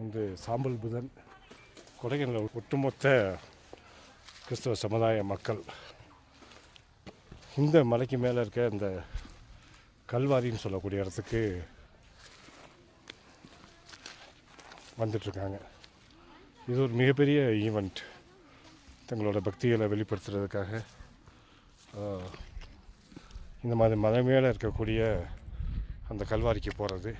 வந்து சாம்பல் புதன் கொடைக்கானல் ஒட்டுமொத்த கிறிஸ்தவ சமுதாய மக்கள். இந்த மலைக்கு மேலே இருக்க இந்த கல்வாரின்னு சொல்லக்கூடிய இடத்துக்கு வந்துட்டுருக்காங்க இது ஒரு மிகப்பெரிய ஈவெண்ட். தங்களோட பக்திகளை வெளிப்படுத்துறதுக்காக இந்த மாதிரி மலை மேலே இருக்கக்கூடிய அந்த கல்வாரிக்கு போகிறது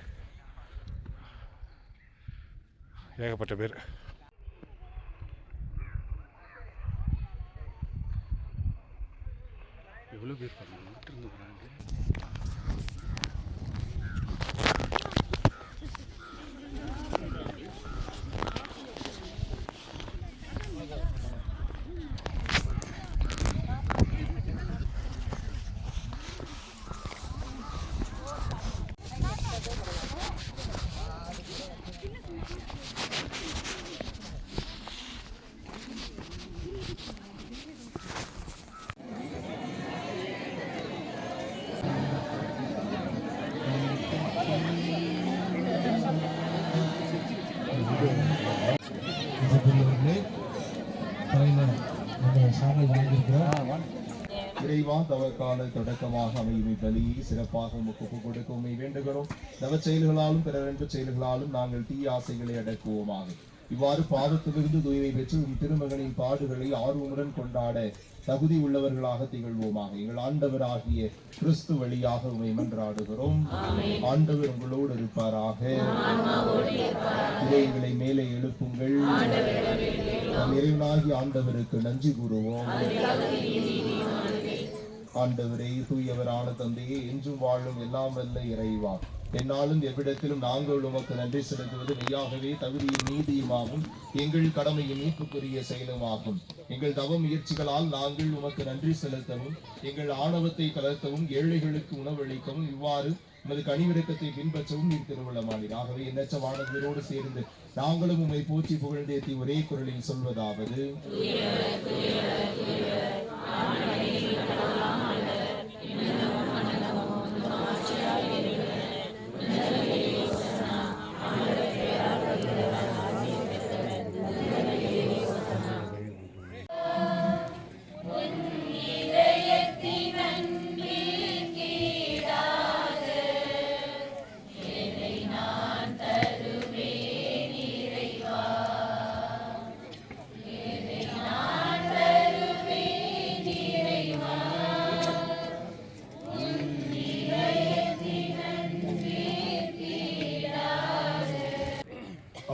ஏகப்பட்ட பேர். எவ்வளோ பேர் பண்ணாங்க இறைவா தவக்கால தொடக்கமாக அமையும் பலியை சிறப்பாக உமக்கு ஒப்புக் கொடுக்க உண்மை வேண்டுகிறோம். தவ செயல்களாலும் பிறரன்பு செயல்களாலும் நாங்கள் தீய ஆசைகளை அடக்குவோமாக. இவ்வாறு பாவத்திலிருந்து தூய்மை பெற்று உம் திருமகனின் பாடுகளை ஆர்வமுடன் கொண்டாட தகுதி உள்ளவர்களாக திகழ்வோமாக. எங்கள் ஆண்டவராகிய கிறிஸ்து வழியாக உமை மன்றாடுகிறோம். ஆண்டவர் உங்களோடு இருப்பாராக. இறைகளை மேலே எழுப்புங்கள். இறைவனாகி ஆண்டவருக்கு நன்றி கூறுவோம். ஆண்டவரே தூயவரான தந்தையே என்றும் வாழும் எல்லாம் வல்ல இறைவா. என்னாலும் எவ்விடத்திலும் நாங்கள் உமக்கு நன்றி செலுத்துவது மெய்யாகவே தகுதியும் நீதியுமாகும். எங்கள் கடமையின் மீட்புக்குரிய செயலுமாகும். எங்கள் தவ முயற்சிகளால் நாங்கள் உமக்கு நன்றி செலுத்தவும் எங்கள் ஆணவத்தை கலர்த்தவும் ஏழைகளுக்கு உணவளிக்கவும் இவ்வாறு உமது கனிவிடக்கத்தை பின்பற்றவும் நீர் திருவிழமானீர் ஆகவே எண்ணற்ற வானவரோடு சேர்ந்து நாங்களும் உம்மை போற்றி புகழ்ந்தேத்தி ஒரே குரலில் சொல்வதாவது.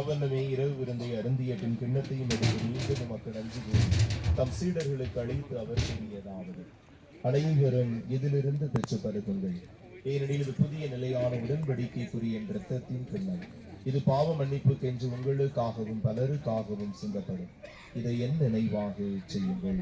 அவ்வண்ணமே இரவு விருந்தை அருந்திய பின் கிண்ணத்தையும் எடுத்து மீண்டும் மக்கள் அஞ்சு தம் சீடர்களுக்கு அழைத்து அவர் கூறியதாவது அனைவரும் இதிலிருந்து பெற்று பருகுங்கள் ஏனெனில் இது புதிய நிலையான உடன்படிக்கைக்குரிய என் இரத்தத்தின் கிண்ணம் இது பாவ மன்னிப்புக்கென்று உங்களுக்காகவும் பலருக்காகவும் சிந்தப்படும். இதை என் நினைவாக செய்யுங்கள்.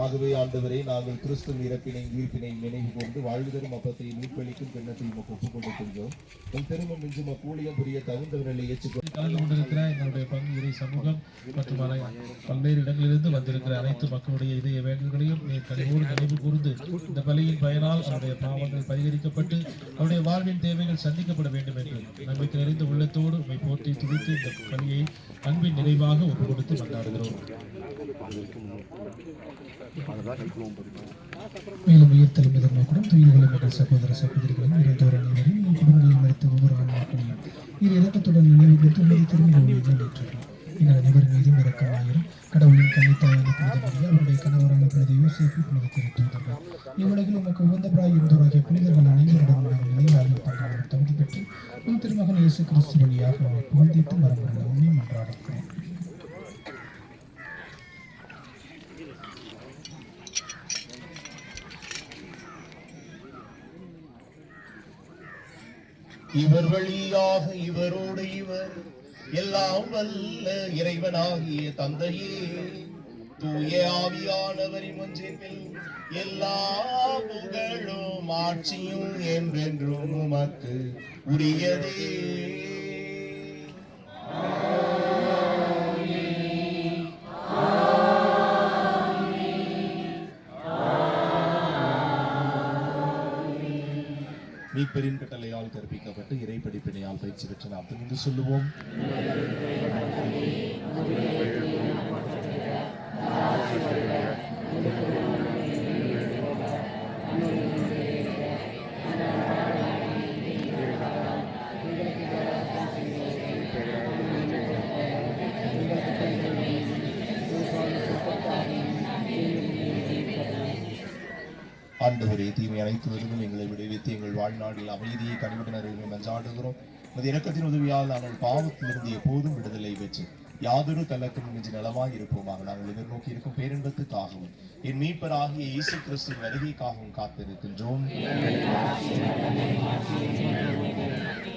ஆகவே ஆண்டவரே நாங்கள் கிறிஸ்துவ இறப்பினை உயிர்ப்பினை நினைவு கொண்டு வாழ்வுதரும் அப்பத்தை மீட்பளிக்கும் பெண்ணத்தை உமக்கு ஒப்புக் கொடுக்கின்றோம் உன் திருமணம் இன்று ஊழியம் புரிய தகுந்தவர்களை ஏற்றுக்கொண்டு கலந்து கொண்டிருக்கிற எங்களுடைய பங்கு இறை சமூகம் மற்றும் பல்வேறு இடங்களிலிருந்து வந்திருக்கிற அனைத்து மக்களுடைய இதய வேண்டுகளையும் நீர் கனிவோடு நினைவு கூர்ந்து இந்த பலியின் பயனால் அவருடைய பாவங்கள் பரிகரிக்கப்பட்டு அவருடைய வாழ்வின் தேவைகள் சந்திக்கப்பட வேண்டும் என்று நம்பிக்கை நிறைந்த உள்ளத்தோடு உண்மை போற்றி துடித்து இந்த பணியை அன்பின் நிறைவாக ஒப்புக் கொடுத்து கொண்டாடுகிறோம் மேலும் உயிர்த்தலும் எதிர்நோக்குடன் துயில்களை மக்கள் சகோதர சகோதரிகளும் இறந்தோர் அனைவரும் குடும்பங்களில் மறைத்த ஒவ்வொரு ஆன்மாக்களையும் இது இறக்கத்துடன் நினைவு கொடுத்து உங்களை திரும்பி நிறைவேற்றுகிறோம் எங்கள் அனைவர் மீதும் இறக்கமாயிரும் கடவுளின் கன்னித்தாயான புனித மரியா அவருடைய கணவரான புனித யோசிப்பு புனித திருத்தூதர்கள் இவ்வுலகில் உமக்கு உகந்தவராய் இருந்தோராகிய புனிதர்கள் அனைவரிடம் நாங்கள் நிலையாளர் பங்காளர் தகுதி பெற்று உன் திருமகன் இயேசு கிறிஸ்து வழியாக அவரை புகழ்ந்தித்து வரமுள்ள உண்மை மன்றாடுகிறோம். இவர் வழியாக இவரோடு இவர் எல்லாம் வல்ல இறைவனாகிய தந்தையே. தூய ஆவியானவரின் ஒன்றில் எல்லா புகழும் ஆட்சியும் என்றென்றும் உமக்கு உரியதே. மீட்பரின் கட்டளையால் கற்பிக்கப்பட்டு இறை படிப்பினையால் பயிற்சி பெற்ற நாம் என்று சொல்லுவோம். ஆண்டவரே தீமை அனைத்துவதிலும் எங்களை விடுவித்து எங்கள் வாழ்நாளில் அமைதியை கனிவுடனரை மஞ்சாடுகிறோம் உமது இறக்கத்தின் உதவியால் நாங்கள் பாவத்திலிருந்து எப்போதும் விடுதலை பெற்று யாதொரு கலக்கம் மிஞ்சி நலமாய் இருப்போமாக நாங்கள் எதிர்நோக்கி இருக்கும் பேரின்பத்துக்காகவும் என் மீட்பராகிய இயேசு கிறிஸ்துவின் வருகைக்காகவும் காத்திருக்கின்றோம்.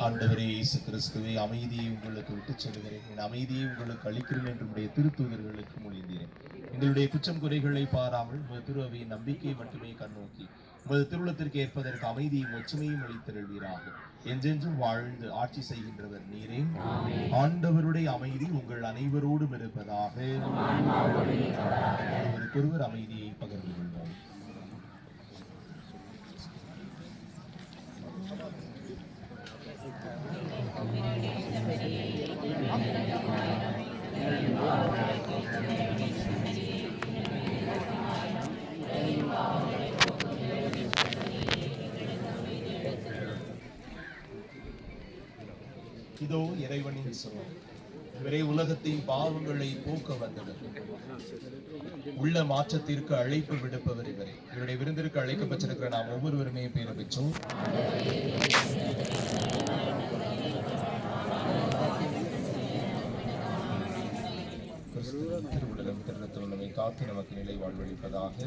ஆண்டவரே இயேசு கிறிஸ்துவே அமைதியை உங்களுக்கு விட்டுச் செல்கிறேன் என் அமைதியை உங்களுக்கு அளிக்கிறேன் என்று உடைய திருத்தூதர்களுக்கு மொழிந்தேன் எங்களுடைய குற்றம் குறைகளை பாராமல் உமது திருவையின் நம்பிக்கையை மட்டுமே கண்ணோக்கி உமது திருவுளத்திற்கு ஏற்பதற்கு அமைதியும் ஒற்றுமையும் அளித்தருள்வீராக. என்றென்றும் வாழ்ந்து ஆட்சி செய்கின்றவர் நீரே. ஆண்டவருடைய அமைதி உங்கள் அனைவரோடும் இருப்பதாக. ஒருவருக்கொருவர் அமைதியை பகிர்ந்து கொள்வோம். இதோ இறைவனின் சுகம் இவரே உலகத்தின் பாவங்களை போக்க வந்தவர். உள்ள மாற்றத்திற்கு அழைப்பு விடுப்பவர் இவரே. இவருடைய விருந்திற்கு அழைக்கப்பட்டிருக்கிற நாம் ஒவ்வொருவருமே பேர் பெற்றோம். திருவுடலும் திருநத்துள்ளமை காத்து நமக்கு நிலை வாழ்வளிப்பதாக.